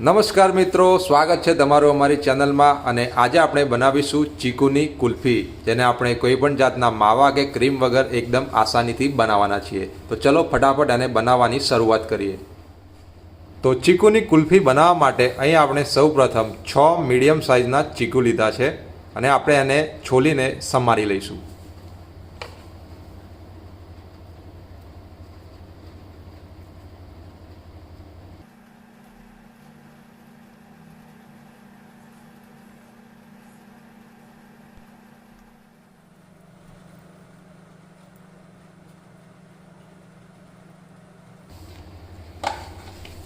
નમસ્કાર મિત્રો, સ્વાગત છે તમારું અમારી ચેનલમાં અને આજે આપણે બનાવીશું ચીકુની કુલ્ફી, જેને આપણે કોઈપણ જાતના માવા કે ક્રીમ વગર એકદમ આસાનીથી બનાવવાના છીએ. તો ચલો ફટાફટ એને બનાવવાની શરૂઆત કરીએ. તો ચીકુની કુલ્ફી બનાવવા માટે અહીં આપણે સૌપ્રથમ છ મીડિયમ સાઇઝના ચીકુ લીધા છે અને આપણે એને છોલીને સમારી લઈશું.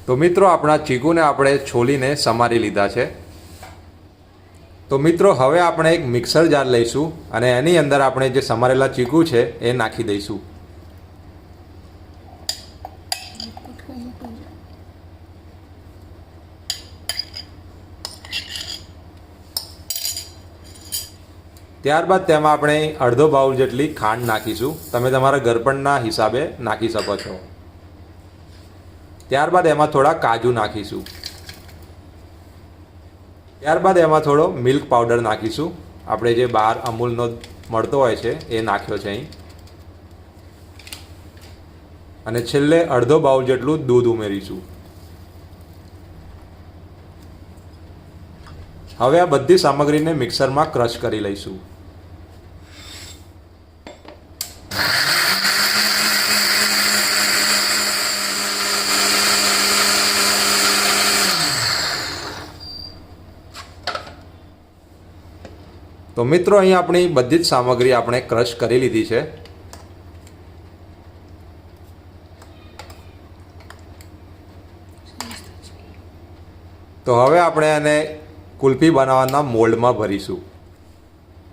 તો મિત્રો આપણા ચીકુને આપણે છોલીને સમારી લીધા છે. તો મિત્રો હવે આપણે એક મિક્સર જાર લઈશું અને એની અંદર આપણે જે સમારેલા ચીકુ છે એ નાખી દઈશું. ત્યારબાદ તેમાં આપણે અડધો બાઉલ જેટલી ખાંડ નાખીશું. તમે તમારા ગરપણના હિસાબે નાખી શકો છો. ત્યારબાદ એમાં થોડા કાજુ નાખીશું. ત્યારબાદ એમાં થોડો મિલ્ક પાવડર નાખીશું. આપણે જે બહાર અમૂલનો મળતો હોય છે, એ નાખ્યો છે અહીં. અને છેલ્લે અડધો બાઉલ જેટલું દૂધ ઉમેરીશું. હવે આ બધી સામગ્રીને મિક્સરમાં ક્રશ કરી લઈશું. તો મિત્રો અહીં આપણી બધી જ સામગ્રી આપણે ક્રશ કરી લીધી છે. તો હવે આપણે એને કુલ્ફી બનાવવાના મોલ્ડમાં ભરીશું.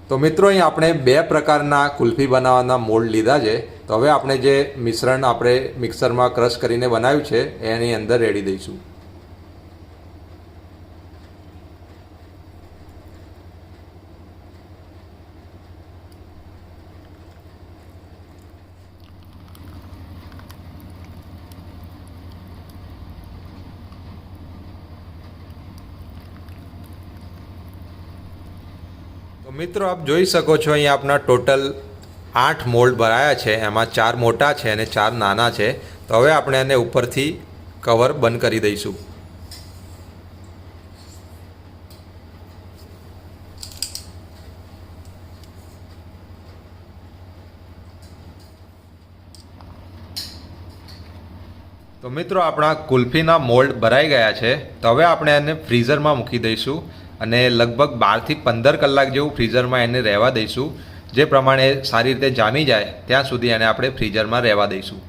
તો મિત્રો, અહીં આપણે બે પ્રકારના કુલ્ફી બનાવવાના મોલ્ડ લીધા છે. તો હવે આપણે જે મિશ્રણ આપણે મિક્સરમાં ક્રશ કરીને બનાવ્યું છે, એની અંદર રેડી દઈશું. મિત્રો, આપ જોઈ શકો છો અહીંયા આપના ટોટલ આઠ મોલ્ડ ભરાયા છે. એમાં ચાર મોટા છે અને ચાર નાના છે. તો હવે આપણે એને ઉપરથી કવર બંધ કરી દઈશું. તો મિત્રો, આપણા કુલ્ફીના મોલ્ડ ભરાઈ ગયા છે. તો હવે આપણે એને ફ્રીઝરમાં મૂકી દઈશું. અને લગભગ બારથી પંદર કલાક જેવું ફ્રીઝરમાં એને રહેવા દઈશું. જે પ્રમાણે સારી રીતે જામી જાય, ત્યાં સુધી એને આપણે ફ્રીઝરમાં રહેવા દઈશું.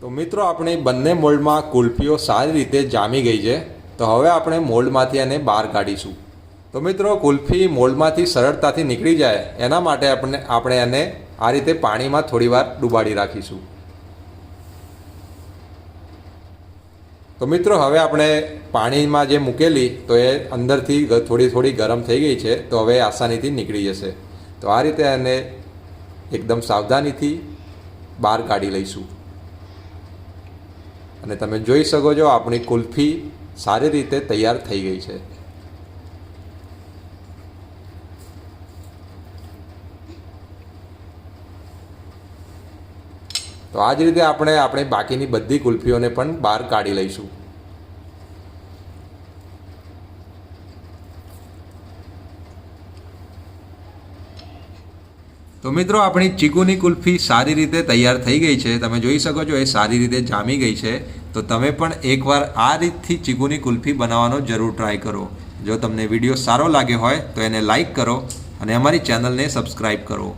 તો મિત્રો, આપણી બંને મોલ્ડમાં કુલ્ફીઓ સારી રીતે જામી ગઈ છે. તો હવે આપણે મોલ્ડમાંથી એને બહાર કાઢીશું. તો મિત્રો, કુલ્ફી મોલ્ડમાંથી સરળતાથી નીકળી જાય, એના માટે આપણે આપણે એને આ રીતે પાણીમાં થોડીવાર ડુબાડી રાખીશું. તો મિત્રો, હવે આપણે પાણીમાં જે મૂકેલી, તો એ અંદરથી થોડી થોડી ગરમ થઈ ગઈ છે, તો હવે આસાનીથી નીકળી જશે. તો આ રીતે એને એકદમ સાવધાનીથી બહાર કાઢી લઈશું. અને તમે જોઈ શકો છો, આપણી કુલ્ફી સારી રીતે તૈયાર થઈ ગઈ છે. તો આ જ રીતે આપણે આપણી બાકીની બધી કુલ્ફીઓને પણ બહાર કાઢી લઈશું. તો મિત્રો, આપણી ચીકુની કુલ્ફી સારી રીતે તૈયાર થઈ ગઈ છે. તમે જોઈ શકો છો, એ સારી રીતે જામી ગઈ છે. તો તમે પણ એકવાર આ રીતથી ચીકુની કુલ્ફી બનાવવાનો જરૂર ટ્રાય કરો. જો તમને વીડિયો સારો લાગ્યો હોય, તો એને લાઈક કરો અને અમારી ચેનલને સબસ્ક્રાઈબ કરો.